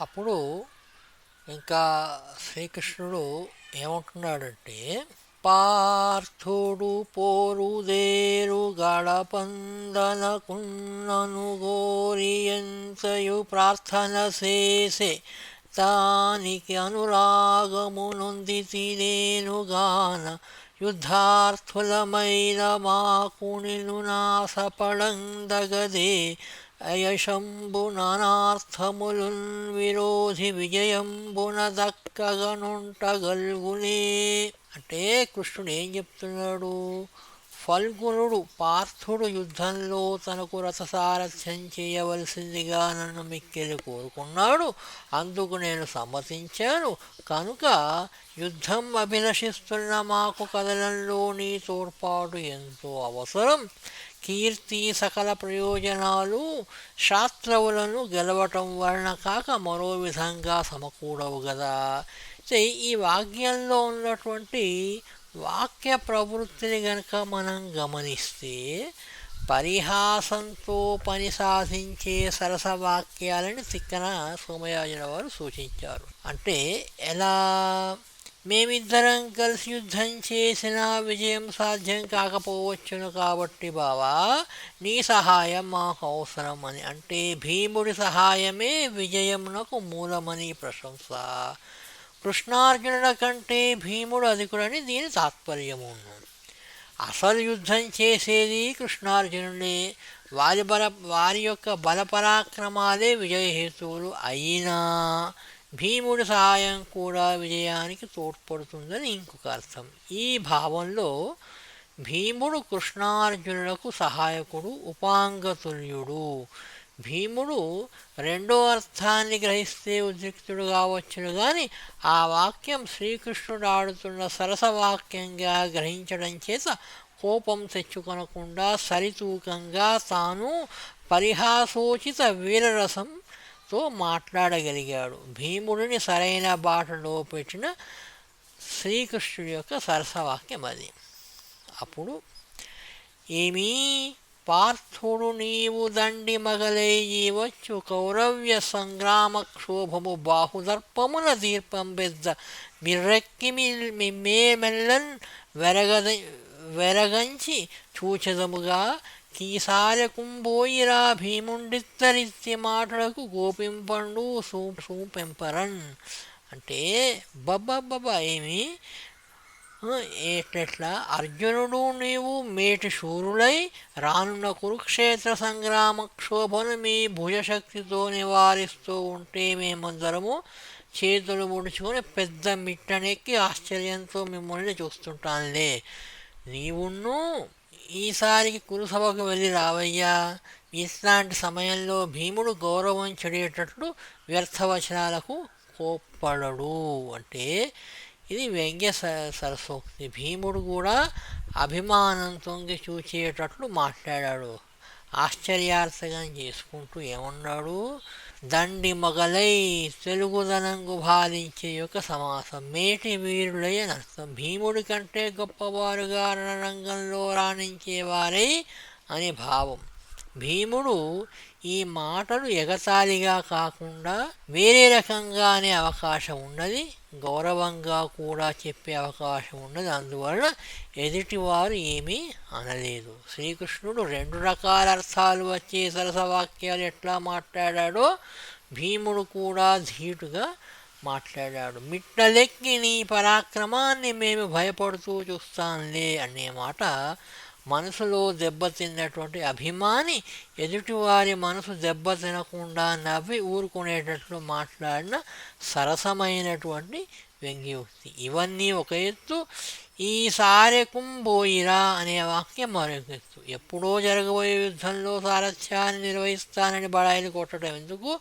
అప్పుడు ఇంకా శ్రీకృష్ణుడు ఏమంటున్నాడంటే పార్థుడు పోరుదేరు గడపందనకున్నను గోరియంతయు ప్రార్థన చేసే తానికి అనురాగము నొందితి నేనుగాన యుద్ధార్థులమైన మాకునిను నాసపడందగదే అయశంబునానార్థములున్ విరోధి విజయంబున దక్కగనుంటగల్గునే అంటే కృష్ణుడు ఏం చెప్తున్నాడు? ఫల్గుణుడు పార్థుడు యుద్ధంలో తనకు రథసారథ్యం చేయవలసిందిగా నన్ను మిక్కిలి కోరుకున్నాడు. అందుకు నేను సమ్మతించాను. కనుక యుద్ధం అభిలషిస్తున్న మాకు కథలంలో నీ తోడ్పాటు ఎంతో అవసరం. కీర్తి సకల ప్రయోజనాలు శాస్త్రవులను గెలవటం వలన కాక మరో విధంగా సమకూడవు కదా ఈ వాక్యంలో ఉన్నటువంటి వాక్య ప్రవృత్తిని గనక మనం గమనిస్తే పరిహాసంతో పని సాధించే సరస వాక్యాలని తిక్కన సోమయాజుల వారు సూచించారు. అంటే ఎలా? మేమిద్దరం కలిసి యుద్ధం చేసినా విజయం సాధ్యం కాకపోవచ్చును కాబట్టి బావా నీ సహాయం మాకు అవసరం అని అంటే భీముడి సహాయమే విజయమునకు మూలమని ప్రశంస. కృష్ణార్జునుల కంటే భీముడు అధికుడని దీని తాత్పర్యము అసలు యుద్ధం చేసేది కృష్ణార్జునుడే. వారి బల వారి యొక్క బలపరాక్రమాలే విజయహేతువులు అయినా భీముడి సహాయం కూడా విజయానికి తోడ్పడుతుందని ఇంకొక అర్థం. ఈ భావంలో భీముడు కృష్ణార్జునులకు సహాయకుడు ఉపాంగతుల్యుడు. భీముడు రెండో అర్థాన్ని గ్రహిస్తే ఉద్రిక్తుడు కావచ్చును కానీ ఆ వాక్యం శ్రీకృష్ణుడు ఆడుతున్న సరసవాక్యంగా గ్రహించడం చేత కోపం తెచ్చుకొనకుండా సరితూకంగా తాను పరిహాసోచిత వీరరసంతో మాట్లాడగలిగాడు. భీముడిని సరైన బాటలో పెట్టిన శ్రీకృష్ణుడి యొక్క సరసవాక్యం అది. అప్పుడు ఏమీ పార్థుడు నీవు దండి మగలేయవచ్చు కౌరవ్య సంగ్రామ క్షోభము బాహుదర్పమున దీర్పం పెద్ద మిర్రెక్కి మిమ్మేమెల్లన్ వెరగద వెరగంచి చూచదముగా కీసారకుంబోయిరా భీముండిత్తరిత్తి మాటలకు గోపింపండు సూ సూపెంపరన్ అంటే బబ్బబ్బబ్బ ఏమి ఏటెట్లా అర్జునుడు నీవు మేటి శూరులై రానున్న కురుక్షేత్ర సంగ్రామ క్షోభను మీ భుజశక్తితో నివారిస్తూ ఉంటే మేమందరము చేతులు ముడుచుకొని పెద్ద మిట్టనెక్కి ఆశ్చర్యంతో మిమ్మల్ని చూస్తుంటానులే. నీవును ఈసారికి కురుసభకు వెళ్ళి రావయ్యా. ఇట్లాంటి సమయంలో భీముడు గౌరవం చెడేటట్లు వ్యర్థవచనాలకు కోప్పడడు. అంటే ఇది వ్యంగ్య సరస్వక్తి భీముడు కూడా అభిమానం తొంగి చూచేటట్లు మాట్లాడాడు. ఆశ్చర్యార్థకం చేసుకుంటూ ఏమన్నాడు? దండి మొగలై తెలుగుదనంగు భావించే యొక్క సమాసం మేటి వీరులై అని అర్థం భీముడి కంటే గొప్పవారుగా రణరంగంలో రాణించేవారై అని భావం. భీముడు ఈ మాటలు ఎగతాళిగా కాకుండా వేరే రకంగానే అవకాశం ఉన్నది. గౌరవంగా కూడా చెప్పే అవకాశం ఉన్నది. అందువలన ఎదుటివారు ఏమీ అనలేదు. శ్రీకృష్ణుడు రెండు రకాల అర్థాలు వచ్చే సరసవాక్యాలు ఎట్లా మాట్లాడాడో భీముడు కూడా ధీటుగా మాట్లాడాడు. మిట్టలెక్కి నీ పరాక్రమాన్ని మేము భయపడుతూ చూస్తాంలే అనే మాట మనసులో దెబ్బతిన్నటువంటి అభిమాని ఎదుటివారి మనసు దెబ్బ తినకుండా నవ్వి ఊరుకునేటట్లు మాట్లాడిన సరసమైనటువంటి వ్యంగ్యోక్తి ఇవన్నీ ఒక ఎత్తు ఈసారి కుంబోయిరా అనే వాక్యం మరొక ఎత్తు. ఎప్పుడో జరగబోయే యుద్ధంలో సారథ్యాన్ని నిర్వహిస్తానని బడాయిలు కొట్టడం ఎందుకు?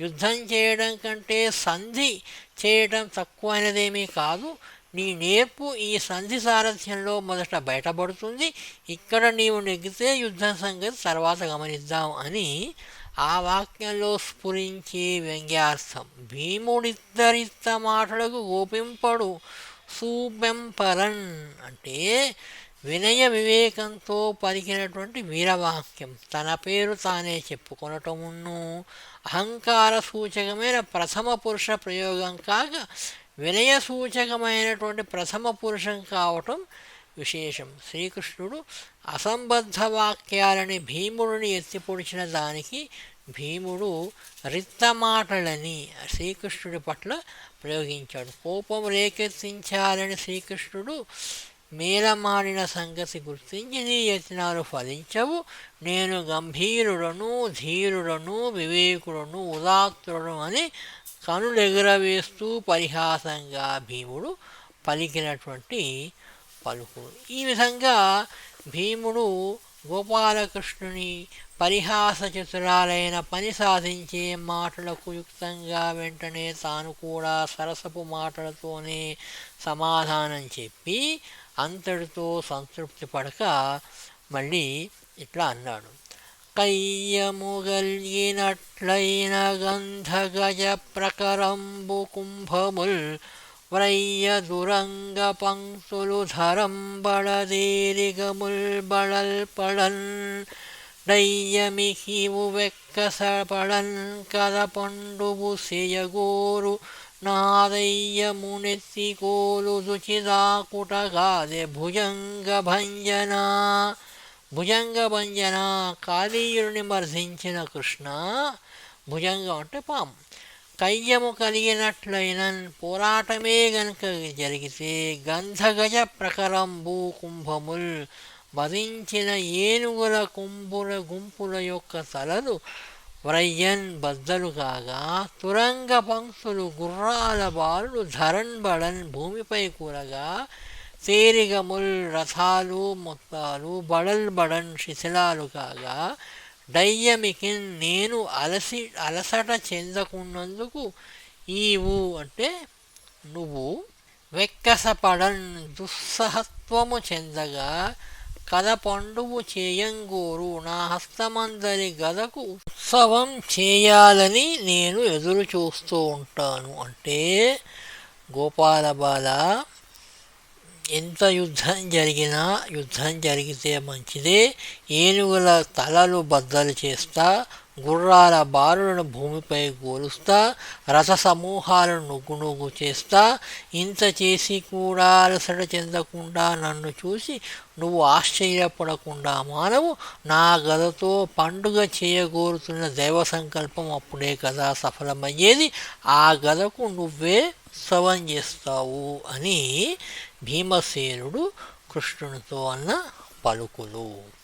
యుద్ధం చేయడం కంటే సంధి చేయడం తక్కువైనదేమీ కాదు. నీ నేర్పు ఈ సంధి సారథ్యంలో మొదట బయటపడుతుంది. ఇక్కడ నీవు నెగ్గితే యుద్ధ సంగతి తర్వాత గమనిద్దాం అని ఆ వాక్యంలో స్ఫురించే వ్యంగ్యార్థం. భీముడిద్దరిత్త మాటలకు గోపింపడు సూపెంపరన్ అంటే వినయ వివేకంతో పలికినటువంటి వీరవాక్యం. తన పేరు తానే చెప్పుకొనటమును. అహంకార సూచకమైన ప్రథమ పురుష ప్రయోగం కాక వినయ సూచకమైనటువంటి ప్రథమ పురుషం కావటం విశేషం. శ్రీకృష్ణుడు అసంబద్ధ వాక్యాలని భీముడిని ఎత్తిపొడిచిన దానికి భీముడు రిత్తమాటలని శ్రీకృష్ణుడి పట్ల ప్రయోగించాడు. కోపం రేకెత్తించాలని శ్రీకృష్ణుడు మేలమాడిన సంగతి గుర్తించి నీ యత్నాలు ఫలించవు. నేను గంభీరుడను ధీరుడను వివేకుడను ఉదాత్తుడను అని కనులెగరవేస్తూ పరిహాసంగా భీముడు పలికినటువంటి పలుకులు ఈ విధంగా భీముడు గోపాలకృష్ణుని పరిహాస చతురాలైన పని సాధించే మాటలకు యుక్తంగా వెంటనే తాను కూడా సరసపు మాటలతోనే సమాధానం చెప్పి అంతటితో సంతృప్తి పడక మళ్ళీ ఇట్లా అన్నాడు. கையமுகல்யினட்ளைனகந்தகஜப்ரகரம்புகும்பமுல் விரையதுரங்கபங்குலுதரம் பழதீரிகமுல் பழல் பழன் டையமிகி உவெக்கச பழன் கதபண்டுபுசியகோரு நாதைய முனித்தி கோலு சுச்சிதா குடகாதே புஜங்க பஞ்சனா భుజంగ భంజన కాళీయుడిని మర్శించిన కృష్ణ భుజంగం అంటే పాము. కయ్యము కలిగినట్లయిన పోరాటమే గనుక జరిగితే గంధగజ ప్రకరంబు కుంభముల్ వధించిన ఏనుగుల కుంభుల గుంపుల యొక్క తలలు వ్రయ్యన్ బద్దలు కాగా తురంగ పంక్తులు గుర్రాల బాలు ధరణ్ బడన్ భూమిపై కూరగా తేరిగముల్ రథాలు మొత్తాలు బడల్ బడన్ శిథిలాలు కాగా డయ్యమికిన్ నేను అలసి అలసట చెందకున్నందుకు ఈవు అంటే నువ్వు వెక్కసపడన్ దుస్సహత్వము చెందగా కథ పండువు చేయంగోరు నా హస్తమందరి గదకు ఉత్సవం చేయాలని నేను ఎదురు చూస్తూ ఉంటాను. అంటే గోపాలబాల ఎంత యుద్ధం జరిగినా యుద్ధం జరిగితే మంచిదే. ఏనుగుల తలలు బద్దలు చేస్తా గుర్రాల బారులను భూమిపై గోలుస్తా రథ సమూహాలను నుగ్గునుగ్గు చేస్తా ఇంత చేసి కూడా అలసట చెందకుండా నన్ను చూసి నువ్వు ఆశ్చర్యపడకుండా మానవు. నా గదతో పండుగ చేయగోరుతున్న దైవ సంకల్పం అప్పుడే కదా సఫలమయ్యేది. ఆ గదకు నువ్వే ఉత్సవం చేస్తావు అని భీమసేనుడు కృష్ణునితో అన్న పలుకులు.